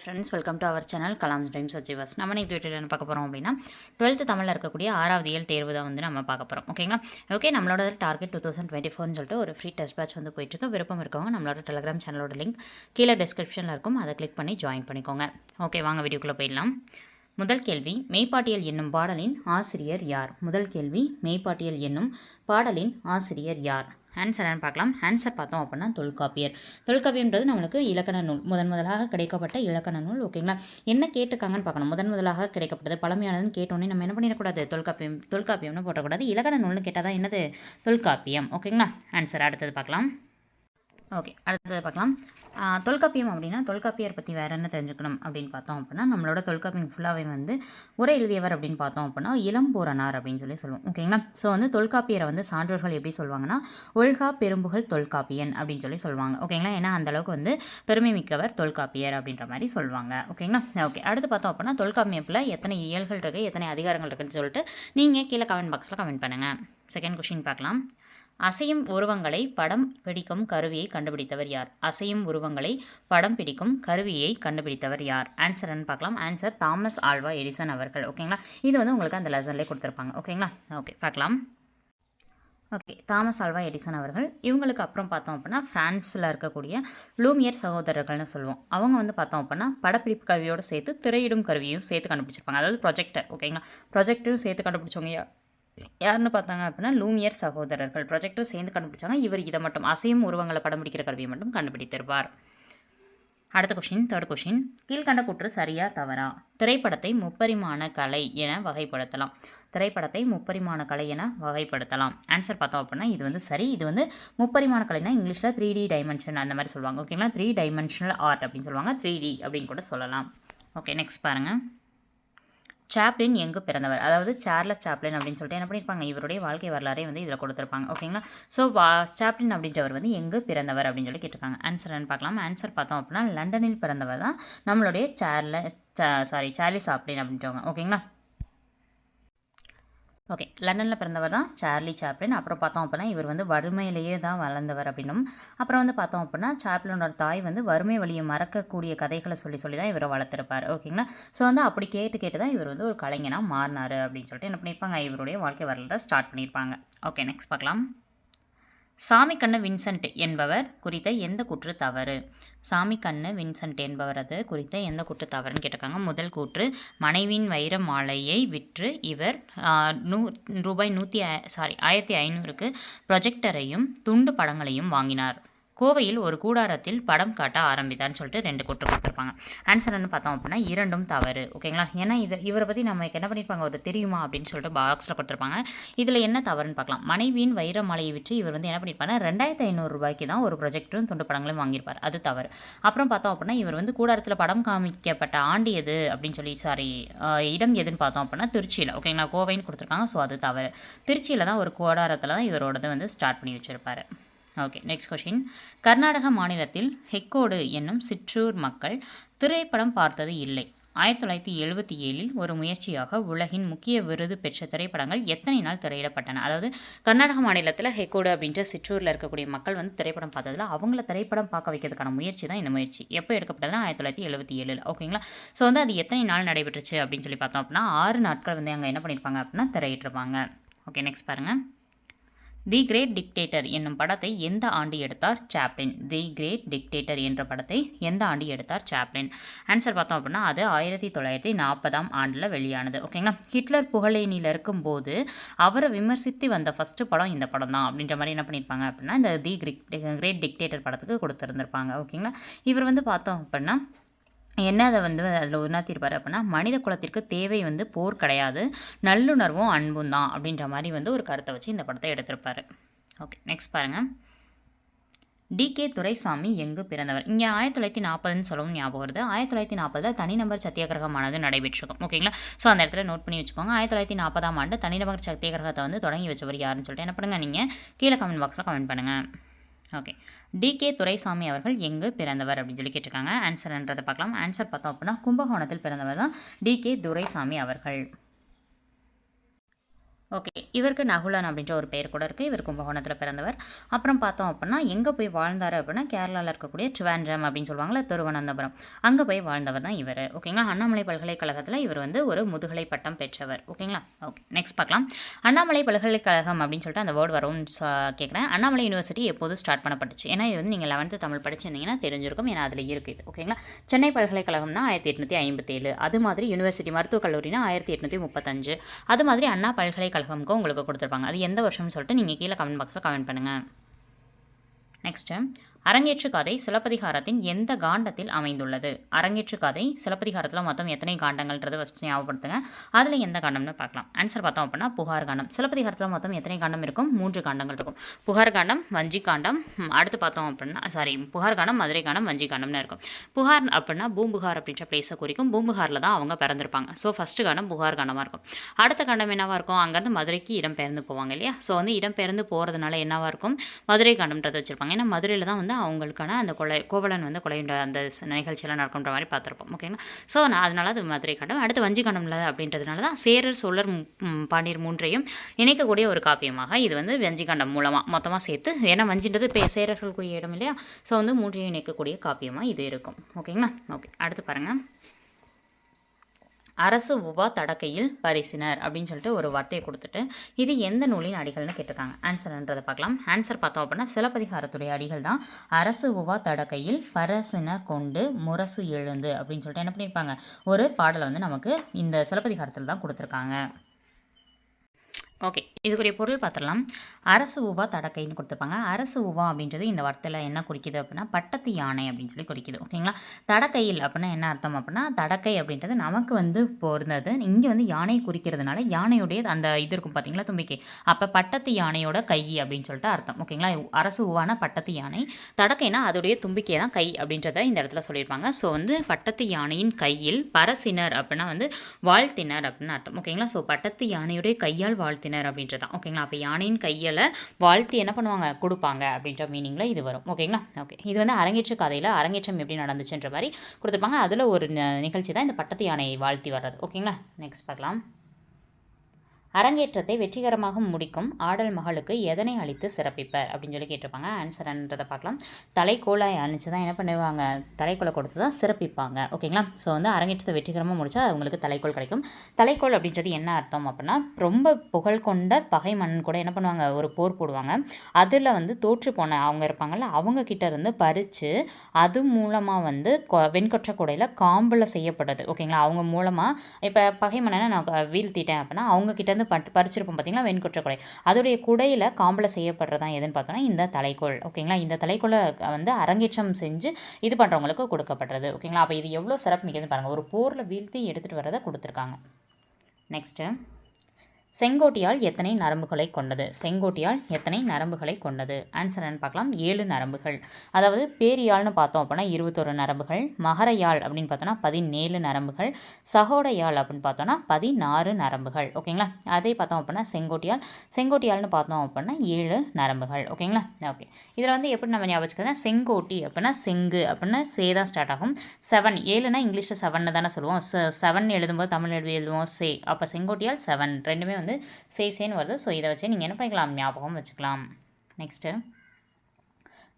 Friends welcome to our channel Kalam times achievers நம்ம இன்னைக்கு வீட்டில் பார்க்க போகிறோம் அப்படின்னா டுவெல்த்து தமிழில் இருக்கக்கூடிய ஆறாவது இயல் தேர்வு தான் வந்து நம்ம பார்க்க போகிறோம் ஓகேங்களா ஓகே நம்மளோட டார்கெட் டூ தௌசண்ட் டுவெண்ட்டி ஃபோர்னு சொல்லிட்டு ஒரு ஃப்ரீ டெஸ்ட் பேட்ச் வந்து போயிட்டுருக்கு விருப்பம் இருக்கவங்க நம்மளோட டெலிகிராம் சேனலோட லிங்க் கீழே டிஸ்கிரிப்ஷனில் இருக்கும். அதை கிளிக் பண்ணி ஜாயின் பண்ணிக்கோங்க. ஓகே வாங்க வீடியோக்குள்ளே போயிடலாம். முதல் கேள்வி மெய்ப்பாட்டியல் என்னும் பாடலின் ஆசிரியர் யார்? முதல் கேள்வி மெய்ப்பாட்டியல் என்னும் பாடலின் ஆசிரியர் யார்? ஆன்சரான்னு பார்க்கலாம். ஆன்சர் பார்த்தோம் அப்படின்னா தொல்காப்பியர். தொல்காப்பியன்றது நம்மளுக்கு இலக்கண நூல். முதன் முதலாக கிடைக்கப்பட்ட இலக்கண நூல் ஓகேங்களா என்ன கேட்டிருக்காங்கன்னு பார்க்கணும். முதன் முதலாக கிடைக்கப்பட்டது பழமையானதுன்னு கேட்டோன்னே நம்ம என்ன பண்ணிடக்கூடாது? தொல்காப்பியம் தொல்காப்பியம்னு போட்டக்கூடாது. இலக்கண நூல்னு கேட்டால் தான் என்னது? தொல்காப்பியம். ஓகேங்களா ஆன்சர் அடுத்தது பார்க்கலாம். ஓகே அடுத்தது பார்க்கலாம். தொல்காப்பியம் அப்படின்னா தொல்காப்பியர் பற்றி வேறு என்ன தெரிஞ்சுக்கணும் அப்படின்னு பார்த்தோம் அப்படின்னா நம்மளோட தொல்காப்பியம் ஃபுல்லாகவே வந்து உரை எழுதியவர் அப்படின்னு பார்த்தோம் அப்படின்னா இளம்பூரணார் அப்படின்னு சொல்லி சொல்லுவோம். ஓகேங்களா ஸோ வந்து தொல்காப்பியரை வந்து சான்றோர்கள் எப்படி சொல்லுவாங்கன்னா ஒல்கா பெரும்புகழ் தொல்காப்பியன் அப்படின்னு சொல்லி சொல்லுவாங்க. ஓகேங்களா ஏன்னா அந்த அளவுக்கு வந்து பெருமை மிக்கவர் தொல்காப்பியர் அப்படின்ற மாதிரி சொல்லுவாங்க. ஓகேங்களா ஓகே அடுத்து பார்த்தோம் அப்படின்னா தொல்காப்பியத்தில் எத்தனை இயல்கள் இருக்குது எத்தனை அதிகாரங்கள் இருக்குன்னு சொல்லிட்டு நீங்கள் கீழே கமெண்ட் பாக்ஸில் கமெண்ட் பண்ணுங்கள் செகண்ட் கொஷின் பார்க்கலாம். அசையும் உருவங்களை படம் பிடிக்கும் கருவியை கண்டுபிடித்தவர் யார்? அசையும் உருவங்களை படம் பிடிக்கும் கருவியை கண்டுபிடித்தவர் யார்? ஆன்சர்னு பார்க்கலாம். ஆன்சர் தாமஸ் ஆல்வா எடிசன் அவர்கள். ஓகேங்களா இது வந்து உங்களுக்கு அந்த லெசன்லேயே கொடுத்துருப்பாங்க. ஓகேங்களா ஓகே பார்க்கலாம். ஓகே தாமஸ் ஆல்வா எடிசன் அவர்கள். இவங்களுக்கு அப்புறம் பார்த்தோம் அப்படின்னா ஃப்ரான்ஸில் இருக்கக்கூடிய லூமியர் சகோதரர்கள்னு சொல்லுவோம். அவங்க வந்து பார்த்தோம் அப்படின்னா படப்பிடிப்பு கருவியோடு சேர்த்து திரையிடும் கருவியும் சேர்த்து கண்டுபிடிச்சிருப்பாங்க. அதாவது ப்ரொஜெக்டர் ஓகேங்களா ப்ரொஜெக்டரும் சேர்த்து கண்டுபிடிச்சவங்க யா- யாருன்னு பார்த்தாங்க அப்படின்னா லூமியர் சகோதரர்கள். ப்ரொஜெக்டர் சேர்ந்து கண்டுபிடிச்சாங்க. இவர் இதை மட்டும் அசையும் உருவங்களை படம் பிடிக்கிற கருவியை மட்டும் கண்டுபிடித்திருப்பார். அடுத்த கொஷின் தேர்ட் கொஷின் கீழ்கண்ட கூற்று சரியா தவறா? திரைப்படத்தை முப்பரிமாண கலை என வகைப்படுத்தலாம். திரைப்படத்தை முப்பரிமாண கலை என வகைப்படுத்தலாம். ஆன்சர் பார்த்தோம் அப்படின்னா இது வந்து சரி. இது வந்து முப்பரிமாண கலைனா இங்கிலீஷில் த்ரீ டி டைமென்ஷன் அந்த மாதிரி சொல்லுவாங்க. ஓகேங்களா த்ரீ டைமென்ஷனல் ஆர்ட் அப்படின்னு சொல்லுவாங்க. த்ரீ டி அப்படின்னு கூட சொல்லலாம். ஓகே நெக்ஸ்ட் பாருங்கள் சாப்ளின் எங்கு பிறந்தவர்? அதாவது சார்லஸ் சாப்ளின் அப்படின்னு சொல்லிட்டு என்ன பண்ணியிருப்பாங்க இவருடைய வாழ்க்கை வரலாறே வந்து இதில் கொடுத்துருப்பாங்க. ஓகேங்களா ஸோ வா சாப்ளின் அப்படின்றவர் வந்து எங்கு பிறந்தவர் அப்படின்னு சொல்லி கேட்டிருக்காங்க. ஆன்சர் என்ன பார்க்கலாம். ஆன்சர் பார்த்தோம் அப்படின்னா லண்டனில் பிறந்தவர் தான் நம்மளுடைய சார்ல சாரி சார்லி சாப்ளின் அப்படின்றவங்க. ஓகேங்களா ஓகே லண்டனில் பிறந்தவர் தான் சார்லி சாப்ளின். அப்புறம் பார்த்தோம் அப்படின்னா இவர் வந்து வறுமையிலேயே தான் வளர்ந்தவர் அப்படின்னும். அப்புறம் வந்து பார்த்தோம் அப்படின்னா சாப்ளினோட தாய் வந்து வறுமை வழியை மறக்கக்கூடிய கதைகளை சொல்லி சொல்லி தான் இவரை வளர்த்துருப்பார். ஓகேங்களா ஸோ வந்து அப்படி கேட்டு கேட்டு தான் இவர் வந்து ஒரு கலைஞனாக மாறினார் அப்படின்னு சொல்லிட்டு என்ன பண்ணியிருப்பாங்க? இவருடைய வாழ்க்கை வரலாறு ஸ்டார்ட் பண்ணியிருப்பாங்க. ஓகே நெக்ஸ்ட் பார்க்கலாம். சாமிக்கண்ணு வின்சென்ட் என்பவர் குறித்த எந்த குற்று தவறு? சாமிக்கண்ணு வின்சென்ட் என்பவரது குறித்த எந்த குற்று தவறுன்னு கேட்டிருக்காங்க. முதல் கூற்று மனைவியின் வைர மாலையை விற்று இவர் நூ ரூபாய் நூற்றி சாரி ஆயிரத்தி ஐநூறுக்கு ப்ரொஜெக்டரையும் துண்டு படங்களையும் வாங்கினார். கோவையில் ஒரு கூடாரத்தில் படம் காட்ட ஆரம்பித்தான்னு சொல்லிட்டு ரெண்டு குற்றம் கொடுத்துருப்பாங்க. ஆன்சர்னு பார்த்தோம் அப்படின்னா இரண்டும் தவறு. ஓகேங்களா ஏன்னா இது இவரை பற்றி நமக்கு என்ன பண்ணியிருப்பாங்க ஒரு தெரியுமா? அப்படின்னு சொல்லிட்டு பாக்ஸில் கொடுத்துருப்பாங்க. இதில் என்ன தவறுன்னு பார்க்கலாம். மனைவியின் வைரமாலையை விற்று இவர் வந்து என்ன பண்ணியிருப்பாங்க ரெண்டாயிரத்தி ஐநூறு ரூபாய்க்கு தான் ஒரு ப்ராஜெக்ட்டும் துண்டு படங்களும் வாங்கியிருப்பார். அது தவறு. அப்புறம் பார்த்தோம் அப்படின்னா இவர் வந்து கூடாரத்தில் படம் காமிக்கப்பட்ட ஆண்டு எது? அப்படின்னு சொல்லி சாரி இடம் எதுன்னு பார்த்தோம் அப்படின்னா திருச்சியில். ஓகேங்களா கோவைன்னு கொடுத்துருக்காங்க. ஸோ அது தவறு. திருச்சியில் தான் ஒரு கூடாரத்தில் தான் இவரோடது வந்து ஸ்டார்ட் பண்ணி வச்சுருப்பாரு. ஓகே நெக்ஸ்ட் கொஷின் கர்நாடக மாநிலத்தில் ஹெக்கோடு என்னும் சிற்றூர் மக்கள் திரைப்படம் பார்த்தது இல்லை. ஆயிரத்தி தொள்ளாயிரத்தி எழுபத்தி ஏழில் ஒரு முயற்சியாக உலகின் முக்கிய விருது பெற்ற திரைப்படங்கள் எத்தனை நாள் திரையிடப்பட்டன? அதாவது கர்நாடக மாநிலத்தில் ஹெக்கோடு அப்படின்ற சிற்றூரில் இருக்கக்கூடிய மக்கள் வந்து திரைப்படம் பார்த்ததில் அவங்கள திரைப்படம் பார்க்க வைக்கிறதுக்கான முயற்சி தான் இந்த முயற்சி. எப்போ எடுக்கப்பட்டதுன்னா ஆயிரத்தி தொள்ளாயிரத்தி எழுபத்தி ஏழில். ஓகேங்களா ஸோ வந்து அது எத்தனை நாள் நடைபெற்றுச்சு அப்படின்னு சொல்லி பார்த்தோம் அப்படின்னா ஆறு நாட்கள் வந்து அங்கே என்ன பண்ணியிருப்பாங்க அப்படின்னா திரையிட்டிருப்பாங்க. ஓகே நெக்ஸ்ட் பாருங்கள் தி கிரேட் டிக்டேட்டர் என்னும் படத்தை எந்த ஆண்டு எடுத்தார்? சாப்ளின். தி கிரேட் டிக்டேட்டர் என்ற படத்தை எந்த ஆண்டு எடுத்தார்? சாப்ளின். ஆன்சர் பார்த்தோம் அப்படின்னா அது ஆயிரத்தி தொள்ளாயிரத்தி நாற்பதாம் ஆண்டில் வெளியானது. ஓகேங்களா? ஹிட்லர் புகழேனியில் இருக்கும்போது அவரை விமர்சித்து வந்த ஃபஸ்ட்டு படம் இந்த படம் தான் அப்படின்ற மாதிரி என்ன பண்ணியிருப்பாங்க அப்படின்னா இந்த தி கிரிக் கிரேட் டிக்டேட்டர் படத்துக்கு கொடுத்துருந்துருப்பாங்க. ஓகேங்களா? இவர் வந்து பார்த்தோம் அப்படின்னா என்ன அதை வந்து அதில் உணர்த்திருப்பார் அப்படின்னா மனித குலத்திற்கு தேவை வந்து போர் கிடையாது நல்லுணர்வும் அன்பும் தான் அப்படின்ற மாதிரி வந்து ஒரு கருத்தை வச்சு இந்த படத்தை எடுத்திருப்பார். ஓகே நெக்ஸ்ட் பாருங்கள் டிகே துரைசாமி எங்கு பிறந்தவர்? இங்கே ஆயிரத்தி தொள்ளாயிரத்தி நாற்பதுன்னு சொல்லவும் ஞாபகம் வருது. ஆயிரத்தி தொள்ளாயிரத்தி நாற்பதில் தனிநபர் சத்தியாகிரகமானது நடைபெற்றிருக்கும். ஓகேங்களா ஸோ அந்த இடத்துல நோட் பண்ணி வச்சுக்கோங்க. ஆயிரத்தி தொள்ளாயிரத்தி நாற்பதாம் ஆண்டு தனிநபர் சத்தியாகிரகத்தை வந்து தொடங்கி வச்சவர் யாருன்னு சொல்லிட்டு என்ன பண்ணுங்கள் நீங்கள் கீழே கமெண்ட் பாக்ஸில் கமெண்ட் பண்ணுங்கள் ஓகே. டிகே துரைசாமி அவர்கள் எங்கு பிறந்தவர் அப்படின்னு சொல்லி கேட்டிருக்காங்க. ஆன்சர்ன்றதை பார்க்கலாம். ஆன்சர் பார்த்தோம் அப்படின்னா கும்பகோணத்தில் பிறந்தவர் தான் டிகே துரைசாமி அவர்கள். ஓகே. இவருக்கு நகுலன் அப்படின்ற ஒரு பேர் கூட இருக்குது இவர் கும்பகோணத்தில் பிறந்தவர். அப்புறம் பார்த்தோம் அப்படின்னா எங்கே போய் வாழ்ந்தார் அப்படின்னா கேரளாவில் இருக்கக்கூடிய ட்ரிவாண்ட்ரம் அப்படின்னு சொல்லுவாங்களே திருவனந்தபுரம். அங்கே போய் வாழ்ந்தவர் தான் இவர். ஓகேங்களா? அண்ணாமலை பல்கலைக்கழகத்தில் இவர் வந்து ஒரு முதுகலை பட்டம் பெற்றவர். ஓகேங்களா? ஓகே. நெக்ஸ்ட் பார்க்கலாம். அண்ணாமலை பல்கலைக்கழகம் அப்படின்னு சொல்லிட்டு அந்த வேர்டு வரும் கேட்குறேன் அண்ணாமலை யூனிவர்சிட்டி எப்போது ஸ்டார்ட் பண்ணப்பட்டுச்சு? ஏன்னா இது வந்து நீங்கள் லெவன்த்து தமிழ் படிச்சிருந்தீங்கன்னா தெரிஞ்சிருக்கும். ஏன்னா அதில் இருக்குது ஓகேங்களா? சென்னை பல்கலைக்கழகம்னா ஆயிரத்தி எட்நூற்றி ஐம்பத்தேழு. அது மாதிரி யூனிவர்சிட்டி மருத்துவக் கல்லூரினா ஆயிரத்தி எட்நூற்றி முப்பத்தஞ்சு. அது மாதிரி அண்ணா பல்கலைக்கழகம் கழகமுக்கும் உங்களுக்கு கொடுத்துருப்பாங்க. அது எந்த வருஷம்னு சொல்லிட்டு நீங்கள் கீழே கமெண்ட் பாக்ஸில் கமெண்ட் பண்ணுங்கள் நெக்ஸ்ட்டு அரங்கேற்று கதை சிலப்பதிகாரத்தின் எந்த காண்டத்தில் அமைந்துள்ளது? அரங்கேற்று கதை சிலப்பதிகாரத்தில் மொத்தம் எத்தனை காண்டங்கள்ன்றது ஃபஸ்ட்டு ஞாபகப்படுத்துங்க. அதில் எந்த காண்டம்னு பார்க்கலாம். ஆன்சர் பார்த்தோம் அப்படின்னா புகார் காண்டம். சிலப்பதிகாரத்தில் மொத்தம் எத்தனை காண்டம் இருக்கும்? மூன்று காண்டங்கள் இருக்கும். புகார் காண்டம் வஞ்சி காண்டம் அடுத்து பார்த்தோம் அப்படின்னா சாரி புகார் காண்டம் மதுரை காண்டம் வஞ்சி காண்டம்னு இருக்கும். புகார் அப்படின்னா பூம்புகார் அப்படின்ற பிளேஸை குறிக்கும். பூம்புகாரில் தான் அவங்க பிறந்திருப்பாங்க. ஸோ ஃபஸ்ட்டு காண்டம் புகார் காண்டமாக இருக்கும். அடுத்த காண்டம் என்னவாக இருக்கும்? அங்கேருந்து மதுரைக்கு இடம் பெயர்ந்து போவாங்க இல்லையா? ஸோ வந்து இடம் பெயர்ந்து போகிறதுனால என்னவாக இருக்கும்? மதுரை காண்டம்ன்றது வச்சுருப்பாங்க. ஏன்னா மதுரையில் தான் வந்து அவங்களுக்கான அந்த கொலை கோவலன் வந்து கொலைன்ற அந்த நிகழ்ச்சியெல்லாம் நடக்குன்ற மாதிரி பார்த்துருப்போம் ஓகேங்களா ஸோ நான் அதனால அது மதுரை கண்டம். அடுத்து வஞ்சி கண்டம்ல அப்படின்றதுனால தான் சேரர் சோழர் பாண்டியர் மூன்றையும் இணைக்கக்கூடிய ஒரு காப்பியமாக இது வந்து வஞ்சி கண்டம் மூலமாக மொத்தமாக சேர்த்து ஏன்னா வஞ்சின்றது இப்போ சேரர்களுக்குரிய இடம் இல்லையா? ஸோ வந்து மூன்றையும் இணைக்கக்கூடிய காப்பியமாக இது இருக்கும் ஓகேங்களா ஓகே அடுத்து பாருங்கள் அரசு உவா தடக்கையில் பரிசினர் அப்படின்னு சொல்லிட்டு ஒரு வார்த்தையை கொடுத்துட்டு இது எந்த நூலின் அடிகள்னு கேட்டிருக்காங்க. ஆன்சர்ன்றதை பார்க்கலாம். ஆன்சர் பார்த்தோம் அப்படின்னா சிலப்பதிகாரத்துடைய அடிகள் தான். அரசு உவா தடக்கையில் பரசினர் கொண்டு முரசு எழுந்து அப்படின்னு சொல்லிட்டு என்ன பண்ணியிருப்பாங்க? ஒரு பாடலை வந்து நமக்கு இந்த சிலப்பதிகாரத்தில் தான் கொடுத்துருக்காங்க. ஓகே இதுக்குரிய பொருள் பார்த்துடலாம். அரசு உவா தடக்கைன்னு கொடுத்துருப்பாங்க. அரசு உவா அப்படின்றது இந்த வார்த்தையில் என்ன குறிக்குது அப்படின்னா பட்டத்து யானை அப்படின்னு சொல்லி குறிக்குது. ஓகேங்களா தடக்கையில் அப்படின்னா என்ன அர்த்தம் அப்படின்னா தடக்கை அப்படின்றது நமக்கு வந்து பொருந்தது. இங்கே வந்து யானையை குறிக்கிறதுனால யானையுடைய அந்த இது இருக்கும் பார்த்தீங்களா தும்பிக்கை. அப்போ பட்டத்து யானையோட கை அப்படின்னு சொல்லிட்டு அர்த்தம். ஓகேங்களா அரசு உவான பட்டத்து யானை. தடக்கைனா அதோடைய தும்பிக்கை தான் கை அப்படின்றத இந்த இடத்துல சொல்லியிருப்பாங்க. ஸோ வந்து பட்டத்து யானையின் கையில் பரசினர் அப்படின்னா வந்து வாழ்த்தினர் அப்படின்னு அர்த்தம். ஓகேங்களா ஸோ பட்டத்து யானையுடைய கையால் வாழ்த்தினர். அப்படின்றது தான். ஓகேங்களா? அப்போ யானையின் கையில் வாழ்த்தி என்ன பண்ணுவாங்க? கொடுப்பாங்க அப்படின்ற மீனிங்கில் இது வரும். ஓகேங்களா? ஓகே. இது வந்து அரங்கேற்ற கதையில் அரங்கேற்றம் எப்படி நடந்துச்சுன்ற மாதிரி கொடுத்துருப்பாங்க. அதில் ஒரு நிகழ்ச்சி தான் இந்த பட்டத்து யானையை வாழ்த்தி வர்றது. ஓகேங்களா? நெக்ஸ்ட் பார்க்கலாம். அரங்கேற்றத்தை வெற்றிகரமாக முடிக்கும் ஆடல் மகளுக்கு எதனை அளித்து சிறப்பிப்பர்? அப்படின்னு சொல்லி கேட்டிருப்பாங்க. ஆன்சர்ன்றதை பார்க்கலாம். தலைக்கோலை அணிச்சு தான் என்ன பண்ணுவாங்க? தலைக்கோலை கொடுத்து தான் சிறப்பிப்பாங்க. ஓகேங்களா ஸோ வந்து அரங்கேற்றத்தை வெற்றிகரமாக முடித்தா அவங்களுக்கு தலைக்கோல் கிடைக்கும். தலைக்கோல் அப்படின்றது என்ன அர்த்தம் அப்படின்னா ரொம்ப புகழ் கொண்ட பகை மன்னன் கூட என்ன பண்ணுவாங்க? ஒரு போர் போடுவாங்க. அதில் வந்து தோற்று போன அவங்க இருப்பாங்கல்ல அவங்க கிட்ட இருந்து பறித்து அது மூலமாக வந்து கொ- வெண்கொற்ற கூடையில் காம்பில் செய்யப்படுறது. ஓகேங்களா அவங்க மூலமாக இப்போ பகை மன்னனை நான் வீழ்த்திட்டேன் அப்படின்னா அவங்க வந்து பட்டு பறிச்சிருப்போம் பார்த்தீங்களா வெண்குற்ற குடை அதோடைய குடையில் காம்பில் செய்யப்படுறதா எதுன்னு பார்த்தோன்னா இந்த தலைக்கோள் ஓகேங்களா? இந்த தலைக்கோலை வந்து அரங்கேற்றம் செஞ்சு இது பண்ணுறவங்களுக்கு கொடுக்கப்படுறது ஓகேங்களா? அப்போ இது எவ்வளோ சிறப்பு மிக்கதுன்னு பாருங்கள் ஒரு போரில் வீழ்த்தி எடுத்துகிட்டு வரதை கொடுத்துருக்காங்க. நெக்ஸ்ட்டு செங்கோட்டியால் எத்தனை நரம்புகளை கொண்டது? செங்கோட்டியால் எத்தனை நரம்புகளை கொண்டது? ஆன்சர் என்னன்னு பார்க்கலாம். ஏழு நரம்புகள். அதாவது பேரியால்னு பார்த்தோம் அப்படின்னா இருபத்தொரு நரம்புகள் மகரையால் அப்படின்னு பார்த்தோன்னா பதினேழு நரம்புகள் சகோடையால் அப்படின்னு பார்த்தோன்னா பதினாறு நரம்புகள். ஓகேங்களா? அதே பார்த்தோம் அப்படின்னா செங்கோட்டியால் செங்கோட்டியால்னு பார்த்தோம் அப்படின்னா ஏழு நரம்புகள். ஓகேங்களா? ஓகே. இதில் வந்து எப்படி நம்ம ஞாபகம் செங்கோட்டி அப்படின்னா செங்கு அப்படின்னா சே தான் ஸ்டார்ட் ஆகும். செவன் ஏழுனா இங்கிலீஷில் செவன்னு தானே சொல்லுவோம். செவன் எழுதும்போது தமிழ் எழுதி எழுதுவோம். சே. அப்போ செங்கோட்டியால் செவன் ரெண்டுமே வந்து சேசேன்னு வருது. ஸோ இதை வச்சு நீங்கள் என்ன பண்ணிக்கலாம்? ஞாபகம் வச்சுக்கலாம். நெக்ஸ்ட்டு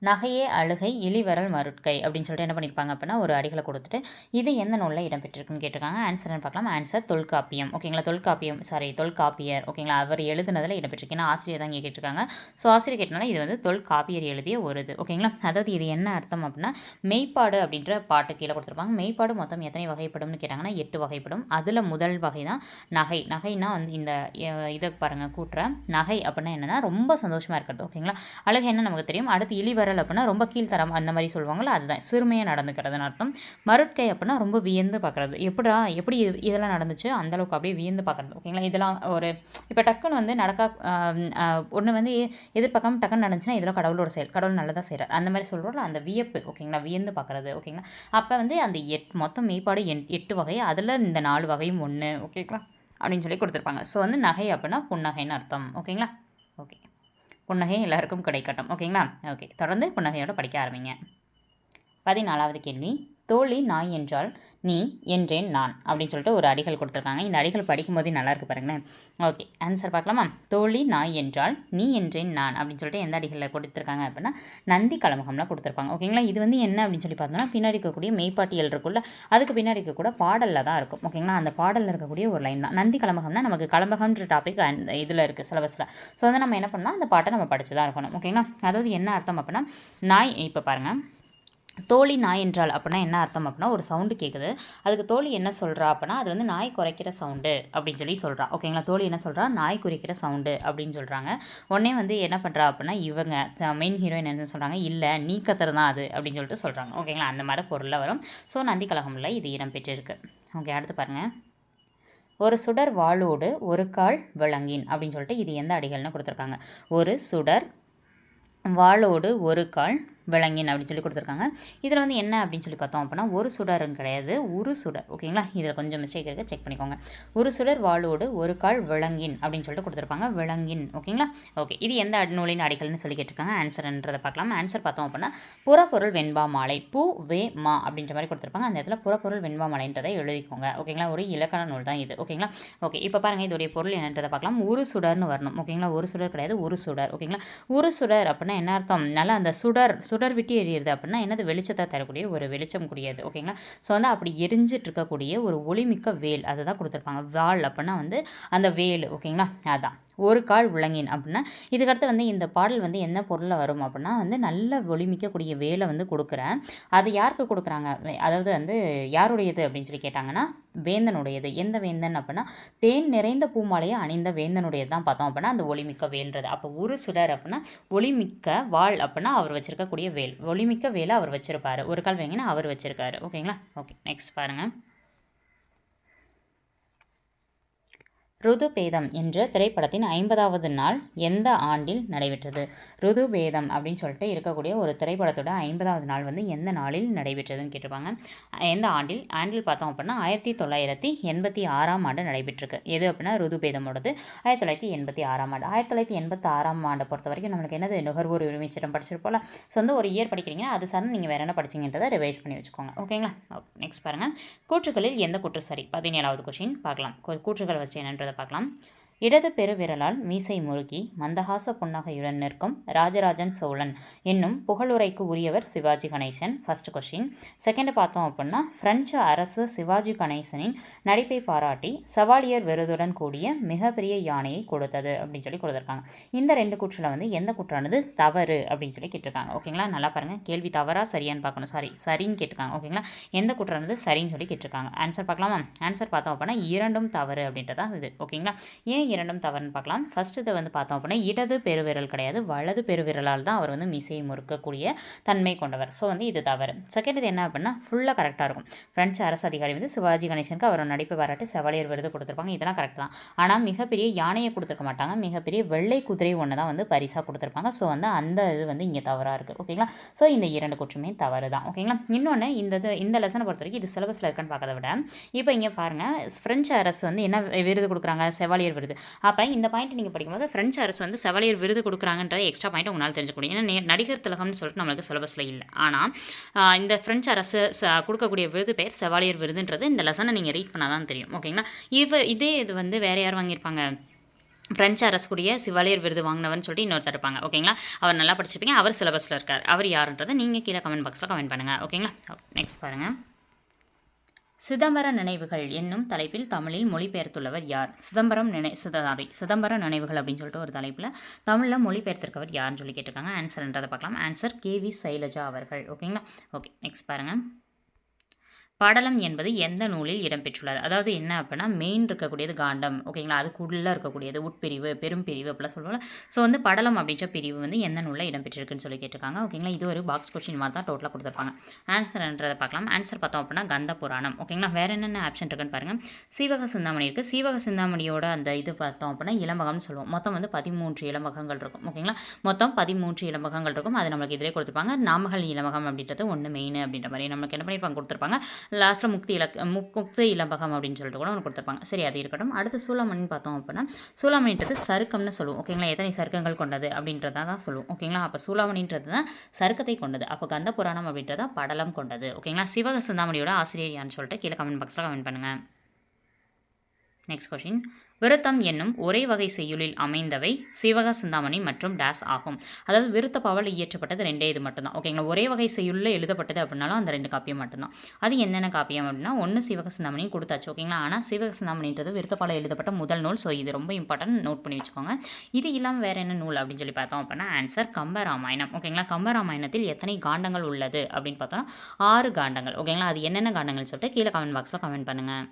நகையே அழுகை இளிவரல் மருட்கை அப்படின்னு சொல்லிட்டு என்ன பண்ணியிருப்பாங்க அப்படின்னா ஒரு அடிகளை கொடுத்துட்டு இது எந்த நூலில் இடம்பெற்றிருக்குன்னு கேட்டிருக்காங்க. ஆன்சர்னு பார்க்கலாம். ஆன்சர் தொல்காப்பியம். ஓகேங்களா தொல்காப்பியம் சாரி தொல்காப்பியர். ஓகேங்களா அவர் எழுதுனதில் இடம்பெற்றிருக்கு. ஏன்னா ஆசிரியர் தான் இங்கே கேட்டிருக்காங்க. ஸோ ஆசிரியர் கேட்டனால இது வந்து தொல்காப்பியர் எழுதிய ஒரு இது. ஓகேங்களா அதாவது இது என்ன அர்த்தம் அப்படின்னா மெய்ப்பாடு அப்படின்ற பாட்டு கீழே கொடுத்துருப்பாங்க. மெய்ப்பாடு மொத்தம் எத்தனை வகைப்படும்னு கேட்டாங்கன்னா எட்டு வகைப்படும். அதில் முதல் வகை தான் நகை. நகைனா வந்து இந்த இதை பாருங்கள் கூட்டுற நகை அப்படின்னா என்னென்னா ரொம்ப சந்தோஷமாக இருக்கிறது. ஓகேங்களா அழகு என்ன நமக்கு தெரியும். அடுத்து இழிவர இழிவரல் அப்படின்னா ரொம்ப கீழ்த்தரம் அந்த மாதிரி சொல்லுவாங்களா அதுதான். சிறுமையாக நடந்துக்கிறதுன்னு அர்த்தம். மருட்கை அப்படின்னா ரொம்ப வியந்து பார்க்குறது. எப்படா எப்படி இது- இதெல்லாம் நடந்துச்சு? அந்தளவுக்கு அப்படியே வியந்து பார்க்குறது. ஓகேங்களா? இதெல்லாம் ஒரு இப்போ டக்குன்னு வந்து நடக்கா ஒன்று வந்து எ- எதிர்பார்க்காம டக்குன்னு நடந்துச்சுன்னா இதெல்லாம் கடவுளோட செயல் கடவுள் நல்லதாக செய்கிறார் அந்த மாதிரி சொல்கிறோம்ல அந்த வியப்பு ஓகேங்களா? வியந்து பார்க்குறது ஓகேங்களா? அப்போ வந்து அந்த எட் மொத்தம் மெய்ப்பாடு எண் எட்டு வகை. அதில் இந்த நாலு வகையும் ஒன்று ஓகேங்களா? அப்படின்னு சொல்லி கொடுத்துருப்பாங்க. ஸோ வந்து நகை அப்படின்னா புன்னகைன்னு அர்த்தம் ஓகேங்களா? புன்னகை எல்லாருக்கும் கிடைக்கட்டும். ஓகேங்களா? ஓகே தொடர்ந்து புன்னகையோடு படிக்க ஆரம்பிங்க. பதினாலாவது கேள்வி. தோழி நாய் என்றால் நீ என்றேன் நான் அப்படின்னு சொல்லிட்டு ஒரு அடிகள் கொடுத்துருக்காங்க. இந்த அடிகள் படிக்கும்போதே நல்லாயிருக்கு பாருங்களேன். ஓகே ஆன்சர் பார்க்கலாமா? தோழி நாய் என்றால் நீ என்றேன் நான் அப்படின்னு சொல்லிட்டு எந்த அடிகளில் கொடுத்துருக்காங்க அப்படின்னா நந்தி கலமகம்லாம் கொடுத்துருப்பாங்க. ஓகேங்களா? இது வந்து என்ன அப்படின்னு சொல்லி பார்த்தோம்னா பின்னாடி இருக்கக்கூடிய மெய்ப்பாட்டியல் இருக்குல்ல அதுக்கு பின்னாடி இருக்கக்கூட பாடலில் தான் இருக்கும். ஓகேங்களா? அந்த பாடலில் இருக்கக்கூடிய ஒரு லைன் தான். நந்தி கலமகம்னா நமக்கு கலமகம்ன்ற டாபிக் அந்த இதில் இருக்குது சிலபஸில் ஸோ வந்து நம்ம என்ன பண்ணலாம் அந்த பாட்டை நம்ம படித்து தான் இருக்கணும். ஓகேங்களா? அதாவது என்ன அர்த்தம் அப்படின்னா நாய் இப்போ பாருங்கள் தோழி நாய் என்றால் அப்படின்னா என்ன அர்த்தம் அப்படின்னா ஒரு சவுண்டு கேட்குது அதுக்கு தோழி என்ன சொல்கிறா அப்படின்னா அது வந்து நாய் குறைக்கிற சவுண்டு அப்படின்னு சொல்லி சொல்கிறா ஓகேங்களா தோழி என்ன சொல்கிறா நாய் குறைக்கிற சவுண்டு அப்படின்னு சொல்கிறாங்க உடனே வந்து என்ன பண்ணுறா அப்படின்னா இவங்க மெயின் ஹீரோயின் என்ன சொல்கிறாங்க இல்லை நீ கத்துறது தான் அது அப்படின்னு சொல்லிட்டு சொல்கிறாங்க ஓகேங்களா அந்த மாதிரி பொருளில் வரும். ஸோ நந்தி கழகமில் இது இடம்பெற்றிருக்கு ஓகே அடுத்து பாருங்கள் ஒரு சுடர் வாளோடு ஒரு கால் விளங்கின் அப்படின்னு சொல்லிட்டு இது எந்த அடிகள்னு கொடுத்துருக்காங்க. ஒரு சுடர் வாளோடு ஒரு கால் விலங்கின் அப்படின்னு சொல்லி கொடுத்துருக்காங்க. இதில் வந்து என்ன அப்படின்னு சொல்லி பார்த்தோம் அப்படின்னா ஒரு சுடருன்னு கிடையாது ஒரு சுடர். ஓகேங்களா? இதில் கொஞ்சம் மிஸ்டேக் இருக்குது செக் பண்ணிக்கோங்க. ஒரு சுடர் வாளோடு ஒரு கால் விலங்கின் அப்படின்னு சொல்லிட்டு கொடுத்துருப்பாங்க. விலங்கின் ஓகேங்களா? ஓகே. இது எந்த நூலின் அடிகள்னு சொல்லி கேட்டிருக்காங்க. ஆன்சர்ன்றதை பார்க்கலாம். ஆன்சர் பார்த்தோம் அப்படின்னா புறப்பொருள் வெண்பா மாலை பூ வே மா அப்படின்ற மாதிரி கொடுத்துருப்பாங்க. அந்த இடத்துல புறப்பொருள் வெண்பா மாலைன்றதை எழுதிக்கோங்க. ஓகேங்களா? ஒரு இலக்கண நூல் தான் இது. ஓகேங்களா? ஓகே. இப்போ பாருங்கள் இதோடைய பொருள் என்னன்றதை பார்க்கலாம். ஒரு சுடர்னு வரணும். ஓகேங்களா? ஒரு சுடர் கிடையாது ஒரு சுடர். ஓகேங்களா? ஒரு சுடர் அப்படின்னா என்ன அர்த்தம்? நல்லா அந்த சுடர் சுடர் விட்டு எரியுது அப்படின்னா என்னது? வெளிச்சத்தை தரக்கூடிய ஒரு வெளிச்சம் கூடியது. ஓகேங்களா ஸோ வந்து அப்படி எரிஞ்சிட்டு இருக்கக்கூடிய ஒரு ஒளிமிக்க வேல் அதை தான் கொடுத்துருப்பாங்க. வால் அப்படின்னா வந்து அந்த வேல். ஓகேங்களா அதான். ஒரு கால் விலங்கின் அப்படின்னா இதுக்கடுத்து வந்து இந்த பாடல் வந்து என்ன பொருளில் வரும் அப்படின்னா வந்து நல்ல ஒளிமிக்கக்கூடிய வேலை வந்து கொடுக்குறேன். அது யாருக்கு கொடுக்குறாங்க? அதாவது வந்து யாருடையது அப்படின்னு சொல்லி கேட்டாங்கன்னா வேந்தனுடையது. எந்த வேந்தன் அப்படின்னா தேன் நிறைந்த பூமாலையை அணிந்த வேந்தனுடையது தான் பார்த்தோம் அப்படின்னா அந்த ஒளிமிக்க வேல்ன்றது. அப்போ ஒரு சுடர் அப்படின்னா ஒளிமிக்க வாள் அப்படின்னா அவர் வச்சுருக்கக்கூடிய வேல். ஒளிமிக்க வேலை அவர் வச்சுருப்பார். ஒரு கால் வேங்கன்னா அவர் வச்சுருக்காரு. ஓகேங்களா? ஓகே நெக்ஸ்ட் பாருங்கள் ருதுபேதம் என்ற திரைப்படத்தின் ஐம்பதாவது நாள் எந்த ஆண்டில் நடைபெற்றது? ருதுபேதம் அப்படின்னு சொல்லிட்டு இருக்கக்கூடிய ஒரு திரைப்படத்தோட ஐம்பதாவது நாள் வந்து எந்த நாளில் நடைபெற்றதுன்னு கேட்டிருப்பாங்க. எந்த ஆண்டில்? ஆண்டில் பார்த்தோம் அப்படின்னா ஆயிரத்தி தொள்ளாயிரத்தி எண்பத்தி ஆறாம் ஆண்டு நடைபெற்றிருக்கு. எது அப்படின்னா ருதுபேதமோடது. ஆயிரத்தி தொள்ளாயிரத்தி எண்பத்தி ஆறாம் ஆண்டு. ஆயிரத்தி தொள்ளாயிரத்தி எண்பத்தி ஆறாம் ஆண்டை பொறுத்த வரைக்கும் நம்மளுக்கு என்னது? நுகர்வோர் உரிமை சட்டம் படிச்சிருப்போம்ல. ஸோ வந்து ஒரு இயர் படிக்கிறீங்கன்னா அது சார்ந்து நீங்கள் வேறு என்ன படிச்சீங்கன்றதை ரிவைஸ் பண்ணி வச்சுக்கோங்க. ஓகேங்களா நெக்ஸ்ட் பாருங்கள் கூற்றுகளில் எந்த கூற்று சரி பதினேழாவது கொஷின் பார்க்கலாம். கூற்றுகள் ஃபஸ்ட்டு என்னன்றதை பார்க்கலாம். இடது பெருவிரலால் மீசை முறுக்கி மந்தஹாச புன்னகையுடன் நிற்கும் ராஜராஜன் சோழன் என்னும் புகழுரைக்கு உரியவர் Sivaji Ganesan first question second பார்த்தோம் அப்படின்னா பிரெஞ்சு அரசு சிவாஜி கணேசனின் நடிப்பை பாராட்டி சவாலியர் விருதுடன் கூடிய மிகப்பெரிய யானையை கொடுத்தது அப்படின்னு சொல்லி கொடுத்துருக்காங்க. இந்த ரெண்டு கூற்றில் வந்து எந்த கூற்றானது தவறு அப்படின்னு சொல்லி கேட்டிருக்காங்க. ஓகேங்களா நல்லா பாருங்கள் கேள்வி தவறாக சரியான்னு பார்க்கணும். சாரி சரின்னு கேட்டிருக்காங்க. ஓகேங்களா எந்த கூற்றானது சரின்னு சொல்லி கேட்டிருக்காங்க. ஆன்சர் பார்க்கலாமா? ஆன்சர் பார்த்தோம் அப்படின்னா இரண்டும் தவறு அப்படின்றதான் இது. ஓகேங்களா ஏன் இரண்டும் தவறுன்னு பார்க்கலாம். ஃபர்ஸ்ட் இதை வந்து பார்த்தோம் அப்படின்னா இடது பெருவிரல் கிடையாது. வலது பெருவிரலால் தான் அவர் வந்து மீசையை முறுக்கக்கூடிய தன்மை கொண்டவர். ஸோ வந்து இது தவறு. செகண்ட் இது என்ன அப்படின்னா ஃபுல்லாக கரெக்டாக இருக்கும். ஃப்ரெஞ்சு அரசு அதிகாரி வந்து சிவாஜி கணேசனுக்கு அவர் நடிப்பை பாராட்டி செவாலியர் விருது கொடுத்துருப்பாங்க. இதெல்லாம் கரெக்ட் தான். ஆனால் மிகப்பெரிய யானையை கொடுத்துருக்க மாட்டாங்க. மிகப்பெரிய வெள்ளை குதிரை ஒன்று தான் வந்து பரிசாக கொடுத்துருப்பாங்க. ஸோ வந்து அந்த இது வந்து இங்கே தவறாக இருக்குது ஓகேங்களா ஸோ இந்த இரண்டு குற்றமே தவறு தான். ஓகேங்களா இன்னொன்று இந்த இது இந்த லெசனை பொறுத்த வரைக்கும் இது சிலபஸில் இருக்கான்னு பார்க்கறத விட இப்போ இங்கே பாருங்கள் ஃப்ரெஞ்சு அரசு வந்து என்ன விருது கொடுக்குறாங்க? செவாலியர் விருது. அப்போ இந்த பாயிண்ட் நீங்கள் படிக்கும்போது ஃப்ரெஞ்சு அரசு வந்து செவலியர் விருது கொடுக்குறாங்கன்றது எக்ஸ்ட்ரா பாயிண்ட் உங்களால் தெரிஞ்சுக்கூடிய ஏன்னா நடிகர் திலகம்னு சொல்லிட்டு நம்மளுக்கு சிலபஸில் இல்லை. ஆனால் இந்த ஃப்ரெஞ்சு அரசு கொடுக்கக்கூடிய விருது பேர் செவாலியர் விருதுன்றது இந்த லெசனை நீங்கள் ரீட் பண்ணால் தான் தெரியும். ஓகேங்களா இவ இதே இது வந்து வேறு யார் வாங்கியிருப்பாங்க? ஃப்ரெஞ்ச் அரசுக்குரிய சிவாலியர் விருது வாங்கினவர்னு சொல்லிட்டு இன்னொருத்தர் இருப்பாங்க. ஓகேங்களா அவர் நல்லா படிச்சிருப்பீங்க. அவர் சிலபஸில் இருக்கார். அவர் யாருன்றதை நீங்கள் கீழே கமெண்ட் பாக்ஸில் கமெண்ட் பண்ணுங்கள் ஓகேங்களா நெக்ஸ்ட் பாருங்கள் சிதம்பர நினைவுகள் என்னும் தலைப்பில் தமிழில் மொழிபெயர்த்துள்ளவர் யார்? சிதம்பரம் நினை சிதாரி சிதம்பர நினைவுகள் அப்படின்னு சொல்லிட்டு ஒரு தலைப்பில் தமிழில் மொழிபெயர்த்திருக்கவர் யாருன்னு சொல்லி கேட்டிருக்காங்க. ஆன்சர்ன்றதை பார்க்கலாம். ஆன்சர் கே வி சைலஜா அவர்கள். ஓகேங்களா ஓகே நெக்ஸ்ட் பாருங்கள் படலம் என்பது எந்த நூலில் இடம்பெற்றுள்ளது? அதாவது என்ன அப்படின்னா மெயின் இருக்கக்கூடியது காண்டம் ஓகேங்களா அதுக்குள்ளே இருக்கக்கூடியது உட்பிரிவு பெரும்பிரிவு அப்படிலாம் சொல்லுவாங்க. ஸோ வந்து படலம் அப்படின்ற பிரிவு வந்து எந்த நூலில் இடம்பெற்றிருக்குன்னு சொல்லி கேட்டிருக்காங்க. ஓகேங்களா இது ஒரு பாக்ஸ் கொஸ்டின் மாதிரி தான் டோட்டலாக கொடுத்துருப்பாங்க. ஆன்சர்ன்றதை பார்க்கலாம். ஆன்சர் பார்த்தோம் அப்படின்னா கந்த புராணம். ஓகேங்களா வேறு என்னென்ன ஆப்ஷன் இருக்குன்னு பாருங்கள் சீவக சிந்தாமணி இருக்குது சீவக சிந்தாமணியோட அந்த இது பார்த்தோம் அப்படின்னா இளம்பகம்னு சொல்லுவோம். மொத்தம் வந்து பதிமூன்று இளம்பகங்கள் இருக்கும். ஓகேங்களா மொத்தம் பதிமூன்று இளம்பகங்கள் இருக்கும். அது நம்மளுக்கு இதிலே கொடுத்துருப்பாங்க. நாமகள் இளமகம் அப்படின்றது ஒன்று மெயின் அப்படின்ற மாதிரி நம்மளுக்கு என்ன பண்ணியிருப்பாங்க கொடுத்துருப்பாங்க. லாஸ்ட்டில் முக்தி இலக்க முக் முக்தி இலம்பகம் அப்படின்னு சொல்லிட்டு கூட ஒன்று கொடுத்துருப்பாங்க. சரி அது இருக்கட்டும். அடுத்து சூளாமணின்னு பார்த்தோம் அப்படின்னா சூளாமணின்றது சருக்கம்னு சொல்லுவோம். ஓகேங்களா எத்தனை சருக்கங்கள் கொண்டது அப்படின்றத தான் சொல்லுவோம். ஓகேங்களா அப்போ சூளாமணின்றது தான் சருக்கத்தை கொண்டது. அப்போ கந்த புராணம் அப்படின்றத படலம் கொண்டது. ஓகேங்களா சிவக சிந்தாமணியோட ஆசிரியர் யான்னு சொல்லிட்டு கீழே கமெண்ட் பாக்ஸில் கமெண்ட் பண்ணுங்கள் நெக்ஸ்ட் கொஷின் விருத்தம் என்னும் ஒரே வகை செய்யுளில் அமைந்தவை சிவக சிந்தாமணி மற்றும் டேஸ் ஆகும். அதாவது விருத்த பாவல் இயற்றப்பட்டது ரெண்டே இது மட்டும்தான். ஓகேங்களா ஒரே வகை செய்யுளில் எழுதப்பட்டது அப்படின்னாலும் அந்த ரெண்டு காப்பியம் மட்டும்தான். அது என்னென்ன காப்பியம் அப்படின்னா ஒன்று சிவக சிந்தாமணி கொடுத்தாச்சு. ஓகேங்களா ஆனால் சிவக சிந்தாமணின்றது விருத்தப்பாலை எழுதப்பட்ட முதல் நூல். ஸோ இது ரொம்ப இம்பார்ட்டன்ட் நோட் பண்ணி வச்சுக்கோங்க. இது இல்லாமல் வேறு என்ன நூல் அப்படின்னு சொல்லி பார்த்தோம் அப்படின்னா ஆன்சர் கம்பராமாயணம். ஓகேங்களா கம்பராமாயணத்தில் எத்தனை காண்டங்கள் உள்ளது அப்படின்னு பார்த்தோம்னா ஆறு காண்டங்கள். ஓகேங்களா அது என்னென்ன காண்டங்கள் சொல்லிட்டு கீழே கமெண்ட் பாக்ஸில் கமெண்ட் பண்ணுங்கள்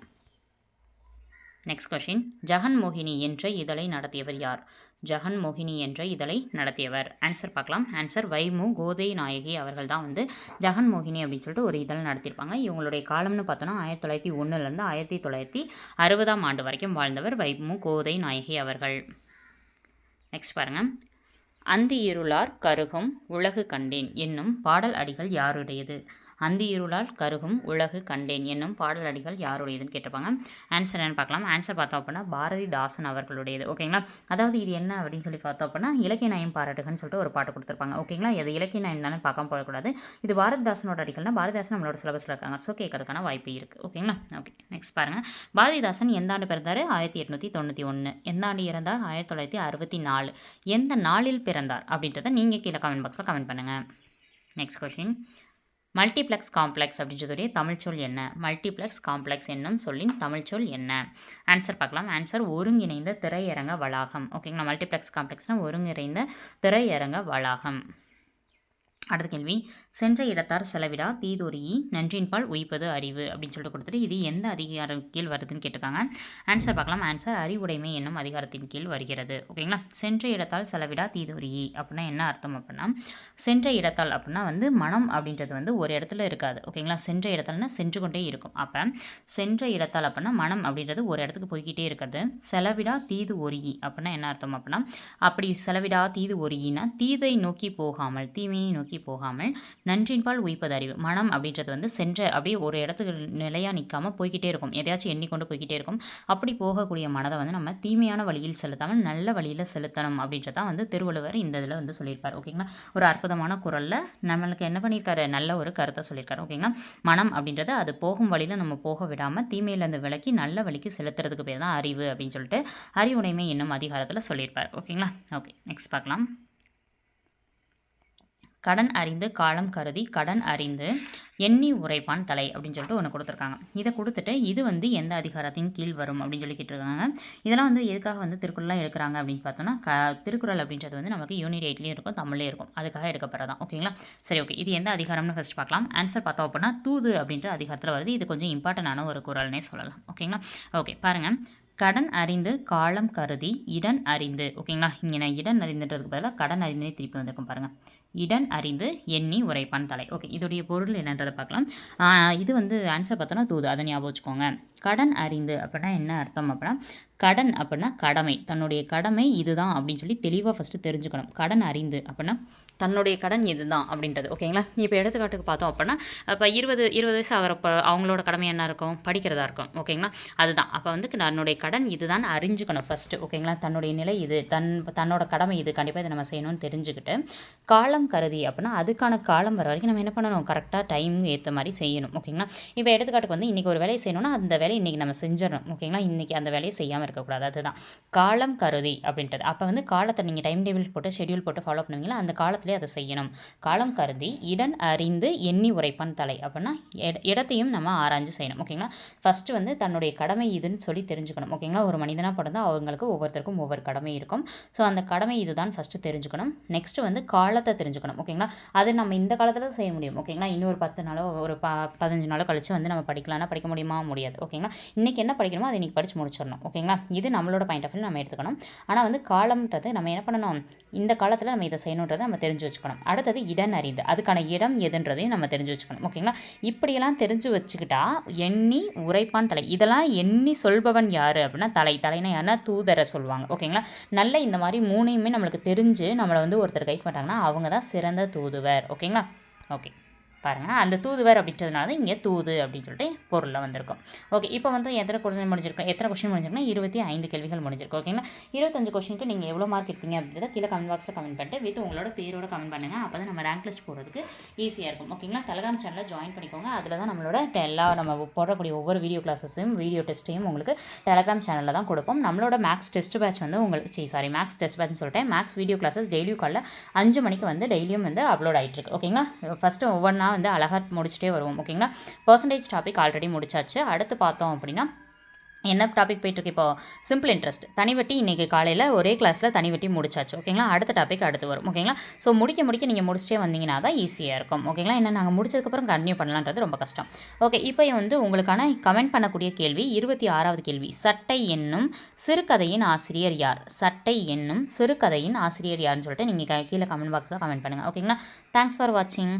நெக்ஸ்ட் கொஷின் ஜெகன்மோகினி என்ற இதழை நடத்தியவர் யார்? ஜெகன் மோகினி என்ற இதழை நடத்தியவர். ஆன்சர் பார்க்கலாம். ஆன்சர் வைமு கோதை நாயகி அவர்கள் தான் வந்து ஜெகன்மோகினி அப்படின்னு சொல்லிட்டு ஒரு இதழ் நடத்தியிருப்பாங்க. இவங்களுடைய காலம்னு பார்த்தோன்னா ஆயிரத்தி தொள்ளாயிரத்தி ஒன்றுலேருந்து ஆயிரத்தி தொள்ளாயிரத்தி அறுபதாம் ஆண்டு வரைக்கும் வாழ்ந்தவர் வைமு கோதை நாயகி அவர்கள். நெக்ஸ்ட் பாருங்கள் அந்தி இருளார் கருகும் உலகு கண்டேன் என்னும் பாடல் அடிகள் யாருடையது? அந்தி இருளால் கருகும் உலகு கண்டேன் என்னும் பாடல் அடிகள் யாருடையதுன்னு கேட்டிருப்பாங்க. ஆன்சர் என்ன பார்க்கலாம். ஆன்சர் பார்த்தோம் அப்படின்னா பாரதிதாசன் அவர்களுடையது. ஓகேங்களா அதாவது இது என்ன அப்படின்னு சொல்லி பார்த்தோம் அப்படின்னா இலக்கிய நயம் பாராட்டுகன்னு சொல்லிட்டு ஒரு பாட்டு கொடுத்துருப்பாங்க. ஓகேங்களா இது இலக்கிய நயம் தானே பார்க்க போகக்கூடாது. இது பாரதிதாசனோட அடிகள்னா பாரதிதாசன் நம்மளோட சிலபஸில் இருக்காங்க. ஸோ கேட்கறதுக்கான வாய்ப்பு இருக்குது ஓகேங்களா ஓகே நெக்ஸ்ட் பாருங்கள் பாரதிதாசன் எந்த ஆண்டு பிறந்தார்? ஆயிரத்தி எட்நூற்றி தொண்ணூற்றி ஒன்று எந்த ஆண்டு இறந்தார்? ஆயிரத்தி தொள்ளாயிரத்தி அறுபத்தி நாலு. எந்த நாளில் பிறந்தார்? அப்படின்றத நீங்கள் கீழே கமெண்ட் பாக்ஸில் கமெண்ட் பண்ணுங்கள் நெக்ஸ்ட் கொஷின் மல்டிப்ளெக்ஸ் காம்ப்ளெக்ஸ் அப்படின்றதுடைய தமிழ்ச்சொல் என்ன? மல்டிப்ளெக்ஸ் காம்ப்ளெக்ஸ் என்னும் சொல்லின் தமிழ்ச்சொல் என்ன? ஆன்சர் பார்க்கலாம். ஆன்சர் ஒருங்கிணைந்த திரையரங்க வளாகம். ஓகேங்களா மல்டிப்ளெக்ஸ் காம்ப்ளெக்ஸ்னால் ஒருங்கிணைந்த திரையரங்க வளாகம். அடுத்த கேள்வி. சென்ற இடத்தார் செலவிடா தீதொரியை நன்றின்பால் உய்ப்பது அறிவு அப்படின்னு சொல்லிட்டு கொடுத்துட்டு இது எந்த அதிகாரம் கீழ் வருதுன்னு கேட்டிருக்காங்க. ஆன்சர் பார்க்கலாம். ஆன்சர் அறிவுடைமை என்னும் அதிகாரத்தின் கீழ் வருகிறது. ஓகேங்களா சென்ற இடத்தால் செலவிடா தீதொரியை அப்படின்னா என்ன அர்த்தம் அப்படின்னா சென்ற இடத்தால் அப்படின்னா வந்து மனம் அப்படின்றது வந்து ஒரு இடத்துல இருக்காது. ஓகேங்களா சென்ற இடத்தால்னா சென்று கொண்டே இருக்கும். அப்போ சென்ற இடத்தால் அப்படின்னா மனம் அப்படின்றது ஒரு இடத்துக்கு போய்கிட்டே இருக்கிறது. செலவிடா தீது ஒரியி அப்படின்னா என்ன அர்த்தம் அப்படின்னா அப்படி செலவிடா தீது ஒரியினா தீதை நோக்கி போகாமல் தீமையை நோக்கி போகாமல் நன்றின்பால் உயிப்பது அறிவு. மனம் அப்படின்றது வந்து சென்ற அப்படியே ஒரு இடத்துக்கு நிலையாக நிற்காமல் போய்கிட்டே இருக்கும். எதையாச்சும் எண்ணிக்கொண்டு போய்கிட்டே இருக்கும். அப்படி போகக்கூடிய மனதை வந்து நம்ம தீமையான வழியில் செலுத்தாமல் நல்ல வழியில் செலுத்தணும் அப்படின்றதான் வந்து திருவள்ளுவர் இந்த இதில் வந்து சொல்லியிருப்பார். ஓகேங்களா? ஒரு அற்புதமான குரலில் நம்மளுக்கு என்ன பண்ணியிருக்காரு? நல்ல ஒரு கருத்தை சொல்லியிருக்காரு. ஓகேங்களா? மனம் அப்படின்றது அது போகும் வழியில் நம்ம போக விடாமல் தீமையிலேருந்து விலக்கி நல்ல வழிக்கு செலுத்துறதுக்கு பேர் தான் அறிவு அப்படின்னு சொல்லிட்டு அறிவுடைமை என்னும் அதிகாரத்தில் சொல்லியிருப்பார். ஓகேங்களா? ஓகே நெக்ஸ்ட் பார்க்கலாம். கடன் அறிந்து காலம் கருதி கடன் அறிந்து எண்ணி உரைப்பான் தலை அப்படின்னு சொல்லிட்டு ஒன்று கொடுத்துருக்காங்க. இதை கொடுத்துட்டு இது வந்து எந்த அதிகாரத்தின் கீழ் வரும் அப்படின்னு சொல்லி கேட்டிருக்காங்க. இதெல்லாம் வந்து எதுக்காக வந்து திருக்குறளாக எடுக்கிறாங்க அப்படின்னு பார்த்தோன்னா க திருக்குறள் அப்படின்றது வந்து நமக்கு யூனிட் எயிட்லேயும் இருக்கும் தமிழ்லேயும் இருக்கும். அதுக்காக எடுக்கப்படுறதான் ஓகேங்களா? சரி ஓகே. இது எந்த அதிகாரம்னு ஃபஸ்ட் பார்க்கலாம். ஆன்சர் பார்த்தோம் அப்படின்னா தூது அப்படின்ற அதிகாரத்தில் வருது. இது கொஞ்சம் இம்பார்ட்டண்டான ஒரு குரல்னே சொல்லலாம். ஓகேங்களா? ஓகே பாருங்கள் கடன் அறிந்து காலம் கருதி இடன் அறிந்து. ஓகேங்களா? இங்கே நான் இடன் அறிந்துன்றதுக்கு பதிலாக கடன் அறிந்தே திருப்பி வந்திருக்கும் பாருங்கள் இடன் அறிந்து எண்ணி உரைப்பான் தலை. ஓகே இதோடைய பொருள் என்னன்றதை பார்க்கலாம். இது வந்து ஆன்சர் பார்த்தோன்னா தூது. அதை ஞாபகம் வச்சுக்கோங்க. கடன் அறிந்து அப்படின்னா என்ன அர்த்தம் அப்படின்னா கடன் அப்படின்னா கடமை. தன்னுடைய கடமை இதுதான் அப்படின்னு சொல்லி தெளிவாக ஃபஸ்ட்டு தெரிஞ்சுக்கணும். கடன் அறிந்து அப்படின்னா தன்னுடைய கடன் இதுதான் அப்படின்றது ஓகேங்களா? இப்போ எடுத்துக்காட்டுக்கு பார்த்தோம் அப்படின்னா இப்போ இருபது இருபது வயசு ஆகிறப்ப அவங்களோட கடமை என்ன இருக்கும்? படிக்கிறதா இருக்கும் ஓகேங்களா? அதுதான். அப்போ வந்து தன்னுடைய கடன் இதுதான் அறிஞ்சுக்கணும் ஃபஸ்ட்டு ஓகேங்களா? தன்னுடைய நிலை இது தன் தன்னோட கடமை இது கண்டிப்பாக இதை நம்ம செய்யணும்னு தெரிஞ்சுக்கிட்டு காலம் கருதி அப்படின்னா அதுக்கான காலம் வர வரைக்கும் நம்ம என்ன பண்ணணும்? கரெக்டாக டைம் ஏற்ற மாதிரி செய்யணும் ஓகேங்களா? இப்போ எடுத்துக்காட்டுக்கு வந்து இன்றைக்கி ஒரு வேலையை செய்யணும்னா அந்த வேலையை இன்றைக்கி நம்ம செஞ்சிடணும் ஓகேங்களா? இன்றைக்கி அந்த வேலையை செய்யாமல் இருக்கக்கூடாது அதுதான். காலம் கருதி அப்படின்றது. அப்போ வந்து காலத்தை நீங்கள் டைம் டேபிள் போட்டு ஷெடியூல் போட்டு ஃபாலோ பண்ணுவீங்களா? அந்த காலத்தில் அதை செய்யணும். காலம் கருதி இடன் அறிந்து எண்ணி உரைப்பான் தலை அப்படின்னா இடத்தையும் நம்ம ஆராய்ஞ்சு செய்யணும். ஓகேங்களா? ஃபஸ்ட்டு வந்து தன்னுடைய கடமை இதுன்னு சொல்லி தெரிஞ்சுக்கணும். ஓகேங்களா? ஒரு மனிதனாக பிறந்தால் அவங்களுக்கு ஒவ்வொருத்தருக்கும் ஒவ்வொரு கடமை இருக்கும். ஸோ அந்த கடமை இதுதான் ஃபஸ்ட்டு தெரிஞ்சுக்கணும். நெக்ஸ்ட்டு வந்து காலத்தை தெரிஞ்சுக்கணும். ஓகேங்களா? அது நம்ம இந்த காலத்தில் செய்ய முடியும். ஓகேங்களா? இன்னும் ஒரு பத்து நாளோ ஒரு ப பதினஞ்சு நாளோ கழித்து வந்து நம்ம படிக்கலாம்னா படிக்க முடியுமா? முடியாது. ஓகேங்களா? இன்றைக்கி என்ன படிக்கணுமோ அதை இன்றைக்கி படித்து முடிச்சிடணும். ஓகேங்களா? இது நம்மளோட பாயிண்ட் ஆஃப் வியூ நம்ம எடுத்துக்கணும். ஆனால் வந்து காலம்ன்றது நம்ம என்ன பண்ணணும்? இந்த காலத்தில் நம்ம இதை செய்யணுன்றதை நம்ம தெரிஞ்சு வச்சுக்கணும். அடுத்தது இடம் அறிந்து அதுக்கான இடம் எதுன்றதையும் நம்ம தெரிஞ்சு வச்சுக்கணும். ஓகேங்களா இப்படியெல்லாம் தெரிஞ்சு வச்சுக்கிட்டா எண்ணி உரைப்பான் தலை. இதெல்லாம் எண்ணி சொல்பவன் யார் அப்படின்னா தலை. தலைனா யாருன்னா தூதரை சொல்லுவாங்க. ஓகேங்களா நல்ல இந்த மாதிரி மூணையுமே நம்மளுக்கு தெரிஞ்சு நம்மளை வந்து ஒருத்தர் கைட் பண்ணுறாங்கன்னா அவங்க தான் சிறந்த தூதுவர். ஓகேங்களா ஓகே பாருங்கள் அந்த தூதுவர் அப்படின்றதுனால தான் இங்கே தூது அப்படின்னு சொல்லிட்டு பொருளில் வந்திருக்கும். ஓகே இப்போ வந்து எத்தனை கொஸ்டின் முடிஞ்சிருக்கும்? எத்தனை கொஸ்டின் முடிஞ்சிருக்குன்னா இருபத்தி ஐந்து கேள்விகள் முடிஞ்சிருக்கு ஓகேங்களா இருபத்தஞ்சு கொஸ்டினுக்கு நீங்கள் எவ்வளோ மார்க் எடுத்தீங்க அப்படின்றத கீழே கமெண்ட் பாக்ஸில் கமெண்ட் பண்ணிட்டு வித் உங்களோட பேரோட கமெண்ட் பண்ணுங்கள் அப்போ தான் நம்ம ரேங்க் லிஸ்ட் போடுறதுக்கு ஈஸியாக இருக்கும். ஓகேங்களா டெலகிராம் சேனலில் ஜாயின் பண்ணிக்கோங்க. அதில் தான் நம்மளோட எல்லா நம்ம போடக்கூடிய ஒவ்வொரு வீடியோ கிளாஸஸையும் வீடியோ டெஸ்ட்டையும் உங்களுக்கு டெலகிராம் சேனலில் தான் கொடுப்போம். நம்மளோட மேக்ஸ் டெஸ்ட் பேட்ச் வந்து உங்களுக்கு சரி சாரி மேக்ஸ் டெஸ்ட் பேட்ச்னு சொல்லிட்டேன். மேக்ஸ் வீடியோ கிளாஸஸ் டெய்லியும் காலைல அஞ்சு மணிக்கு வந்து டெய்லியும் வந்து அப்லோட் ஆகிட்டுருக்கு ஓகேங்களா ஃபஸ்ட்டு ஒவ்வொன்றா வந்து அழகாக முடிச்சுட்டே வருவோம் ஓகேங்களா? பர்சன்டேஜ் டாபிக் ஆல்ரெடி முடிச்சாச்சு. அடுத்து பார்த்தோம் அப்படின்னா என்ன டாபிக் போயிட்டுருக்கு இப்போ? சிம்பிள் இன்ட்ரெஸ்ட் தனிவட்டி இன்றைக்கி காலையில் ஒரே கிளாஸில் தனிவட்டி முடிச்சாச்சு ஓகேங்களா? அடுத்த டாபிக் அடுத்து வரும் ஓகேங்களா? ஸோ முடிக்க முடிக்க நீங்கள் முடிச்சிட்டே வந்தீங்கன்னா தான் ஈஸியாக இருக்கும் ஓகேங்களா? என்ன நாங்கள் முடிச்சதுக்கப்புறம் கண்டினியூ பண்ணலான்றது ரொம்ப கஷ்டம். ஓகே இப்போ வந்து உங்களுக்கான கமெண்ட் பண்ணக்கூடிய கேள்வி இருபத்தி ஆறாவது கேள்வி. சட்டை என்னும் சிறுகதையின் ஆசிரியர் யார்? சட்டை என்னும் சிறுகதையின் ஆசிரியர் யார்னு சொல்லிட்டு நீங்கள் கீழே கமெண்ட் பாக்ஸில் கமெண்ட் பண்ணுங்கள் ஓகேங்களா? தேங்க்ஸ் ஃபார் வாட்சிங்